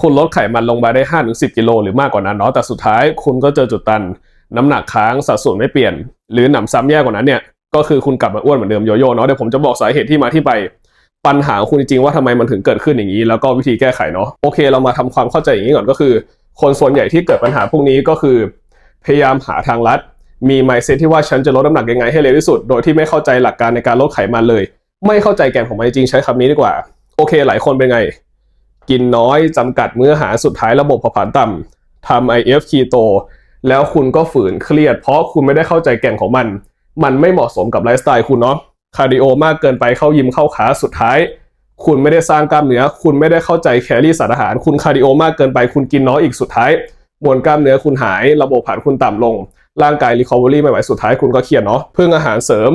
คุณลดไขมันลงมาได้ 5-10ถึงกิโลหรือมากกว่านั้นเนาะแต่สุดท้ายคุณก็เจอจุดตัน น้ำหนักค้างสัดส่วนไม่เปลี่ยน หรือหนำซ้ำแย่กว่านั้นเนี่ยก็คือคุณกลับมาอ้วนเหมือนเดิมโยโย่เนาะเดี๋ยวผมจะบอกสาเหตุที่มาที่ไปปัญหาคุณจริงๆว่าทำไมมันถึงเกิดขึ้นอย่างนี้ แล้วก็วิธีแก้ไขเนาะโอเค เรามาทำความเข้าใจอย่างนี้ก่อนก็คือ คนส่วนใหญ่ที่เกิดปัญหาพวกนี้ก็คือ พยายามหาทางลัด มีไมเซ็ตที่ว่าฉันจะลดน้ำหนักยังไงให้เร็วที่สุด โดยที่ไม่เข้าใจหลักการในการลดไขมันเลย ไม่เข้าใจแก่นของมันจริงใช้คำนี้ดีกว่า โอเค หลายคนเป็นไง กินน้อยจำกัดมื้ออาหารสุดท้ายระบบผผาญต่ำทำ IF keto แล้วคุณก็ฝืนเครียด เพราะคุณไม่ได้เข้าใจแก่นของมัน มันไม่เหมาะสมกับไลฟ์สไตล์คุณเนาะคาร์ดิโอมากเกินไปเข้ายิมเข้าขาสุดท้าย คุณไม่ได้สร้างกล้ามเนื้อ คุณไม่ได้เข้าใจแคลอรี่สารอาหาร คุณคาร์ดิโอมากเกินไป คุณกินน้อยอีกสุดท้าย มวลกล้ามเนื้อคุณหาย ระบบผ่านคุณต่ำลง ร่างกายรีคอเวอรี่ไม่ไหวสุดท้ายคุณก็เครียดเนาะเพิ่งอาหารเสริม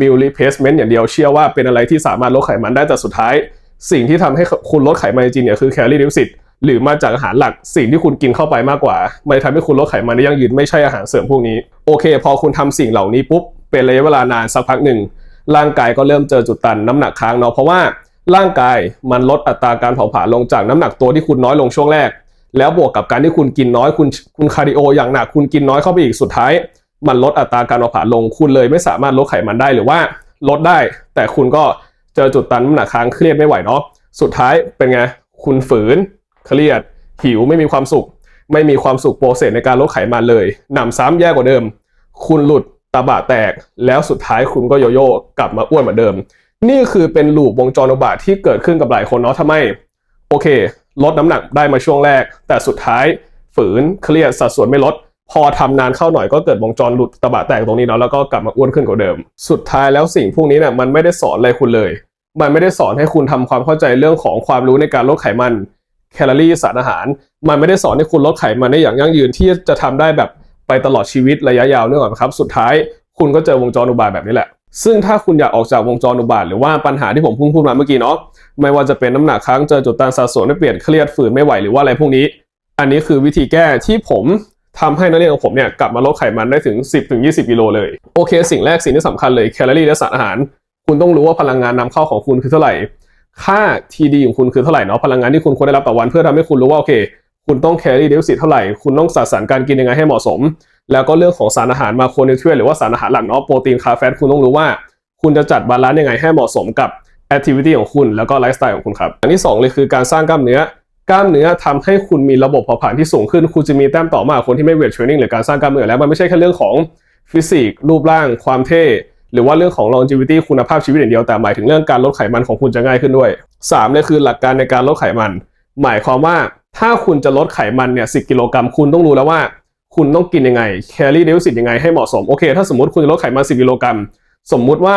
meal replacement อย่างเดียวเชื่อว่าเป็นอะไรที่สามารถลดไขมันได้แต่สุดท้าย สิ่งที่ทำให้คุณลดไขมันจริงเนี่ยคือแคลอรี่ดิฟซิตหรือมาจากอาหารหลักสิ่งที่คุณกินเข้าไปมากกว่ามันทำให้คุณลดไขมันได้ยั่งยืนไม่ใช่อาหารเสริมพวกนี้ โอเค พอคุณทำสิ่งเหล่านี้ปุ๊บเป็นระยะเวลานานสักพักหนึ่งร่างกายก็เริ่มเจอจุดตันน้ำหนักค้างเนาะเพราะว่าร่างกายมันลดอัตราการเผาผลาญลงจากน้ำหนักตัวที่คุณน้อยลงช่วงแรก แล้วบวกกับการที่คุณกินน้อยคุณคุณคาร์ดิโออย่างหนักคุณกินน้อยเข้าไปอีกสุดท้าย มันลดอัตราการเผาผลาญลงคุณเลยไม่สามารถลดไขมันได้หรือว่าลดได้ แต่คุณก็ เจอจุดตันน้ำหนักค้างเครียดไม่ไหวเนาะสุดท้ายเป็นไง คุณฝืน เครียด หิวไม่มีความสุข ไม่มีความสุขโปรเซสในการลดไขมันเลยหนำซ้ำแย่กว่าเดิม คุณหลุดตาบะแตก แล้วสุดท้ายคุณก็โยโย่กลับมาอ้วนเหมือนเดิม นี่คือเป็นลูปวงจรอุบาทที่เกิดขึ้นกับหลายคนเนาะทำไม โอเค ลดน้ำหนักได้มาช่วงแรก แต่สุดท้ายฝืนเครียดสัดส่วนไม่ลด พอทำนานเข้าหน่อยก็เกิดวงจรหลุดตะบะแตกตรงนี้เนาะแล้วก็กลับมาอ้วนขึ้นกว่าเดิม สุดท้ายแล้วสิ่งพวกนี้เนี่ยมันไม่ได้สอนอะไรคุณเลย มันไม่ได้สอนให้คุณทำความเข้าใจเรื่องของความรู้ในการลดไขมันแคลอรี่สารอาหาร มันไม่ได้สอนให้คุณลดไขมันได้อย่างยั่งยืนที่จะทำได้แบบไปตลอดชีวิตระยะยาวเนื่องจากครับ สุดท้ายคุณก็เจอวงจรอุบาทแบบนี้แหละ ซึ่งถ้าคุณอยากออกจากวงจรอุบาทหรือว่าปัญหาที่ผมพิ่งพูดมาเมื่อกี้เนาะไม่ว่าจะเป็นน้ำหนักค้างเจอจุดตันสัดส่วนไม่เปลี่ยนเครียดฝืนไม่ไหวหรือว่าอะไรพวกนี้ อันนี้คือวิธีแก้ที่ผม ทำให้นักเรียนของผมเนี่ยกลับมาลดไขมันได้ถึง 10ถึง20กิโลเลย โอเค สิ่งแรกสิ่งที่สำคัญเลยแคลอรี่และสารอาหาร คุณต้องรู้ว่าพลังงานนำเข้าของคุณคือเท่าไหร่ ค่า TD ของคุณคือเท่าไหร่เนาะพลังงานที่คุณควรได้รับต่อวันเพื่อทำให้คุณรู้ว่าโอเค คุณต้องแคลอรี่เดฟซิตเท่าไหร่คุณต้องสัดส่วนการกินยังไงให้เหมาะสม แล้วก็เรื่องของสารอาหารมาโครนิวเทรียหรือว่าสารอาหารหลักเนาะโปรตีนคาร์บแฟตคุณต้องรู้ว่า คุณจะจัดบาลานซ์ยังไงให้เหมาะสมกับแอคทิวิตี้ของคุณแล้วก็ไลฟ์สไตล์ของคุณครับอันที่สองเลยคือการสร้างกล้ามเนื้อ กล้ามเนื้อทำให้คุณมีระบบเผาผลาญที่สูงขึ้น คุณจะมีแต้มต่อมากคนที่ไม่เวทเทรนนิ่งหรือการสร้างกล้ามเนื้อแล้วมันไม่ใช่แค่เรื่องของฟิสิกส์รูปร่าง ความเท่ หรือว่าเรื่องของ longevity คุณภาพชีวิตอย่างเดียวแต่หมายถึงเรื่องการลดไขมันของคุณจะง่ายขึ้นด้วยสามเลยคือหลักการในการลดไขมัน หมายความว่าถ้าคุณจะลดไขมันเนี่ยสิกิโลกรัมคุณต้องรู้แล้วว่า คุณต้องกินยังไงแคลอรี่เดฟิซิตยังไงให้เหมาะสมโอเค ถ้าสมมติคุณจะลดไขมัน10กิโลกรัมสมมุติว่า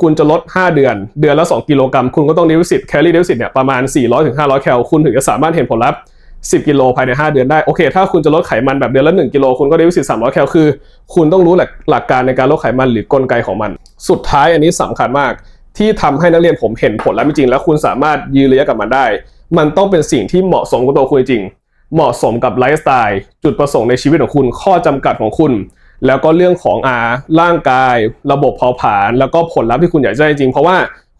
คุณจะลด 5 เดือน เดือนละ 2 กิโลกรัม คุณก็ต้องเดฟิซิตแคลอรี่เดฟิซิตเนี่ยประมาณ 400-500 แคล คุณถึงจะสามารถเห็นผลลัพธ์ 10 กิโลภายใน 5 เดือนได้ โอเค ถ้าคุณจะลดไขมันแบบเดือนละ 1 กิโล คุณก็เดฟิซิต300 แคล คือ คุณต้องรู้หลักหลักการในการลดไขมันหรือกลไกของมัน สุดท้ายอันนี้สำคัญมาก ที่ทำให้นักเรียนผมเห็นผลลัพธ์จริงๆแล้วคุณสามารถยืนระยะกับมันได้ มันต้องเป็นสิ่งที่เหมาะสมกับตัวคุณจริง เหมาะสมกับไลฟ์สไตล์ จุดประสงค์ในชีวิตของคุณ ข้อจำกัดของคุณ แล้วก็เรื่องของอาร่างกาย ระบบเผาผลาญแล้วก็ผลลัพธ์ที่คุณอยากได้จริง เพราะว่า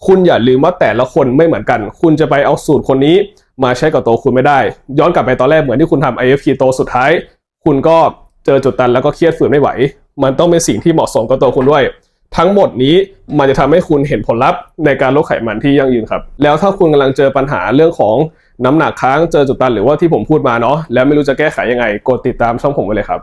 คุณอย่าลืมว่าแต่ละคนไม่เหมือนกัน คุณจะไปเอาสูตรคนนี้มาใช้กับตัวคุณไม่ได้ ย้อนกลับไปตอนแรกเหมือนที่คุณทำ IF keto สุดท้าย คุณก็เจอจุดตันแล้วก็เครียดฝืนไม่ไหว มันต้องเป็นสิ่งที่เหมาะสมกับตัวคุณด้วย ทั้งหมดนี้มันจะทำให้คุณเห็นผลลัพธ์ในการลดไขมันที่ยั่งยืนครับ แล้วถ้าคุณกำลังเจอปัญหาเรื่องของน้ำหนักค้างเจอจุดตันหรือว่าที่ผมพูดมาเนาะแล้วไม่รู้จะแก้ไขยังไงกดติดตามช่องผมไว้เลยครับ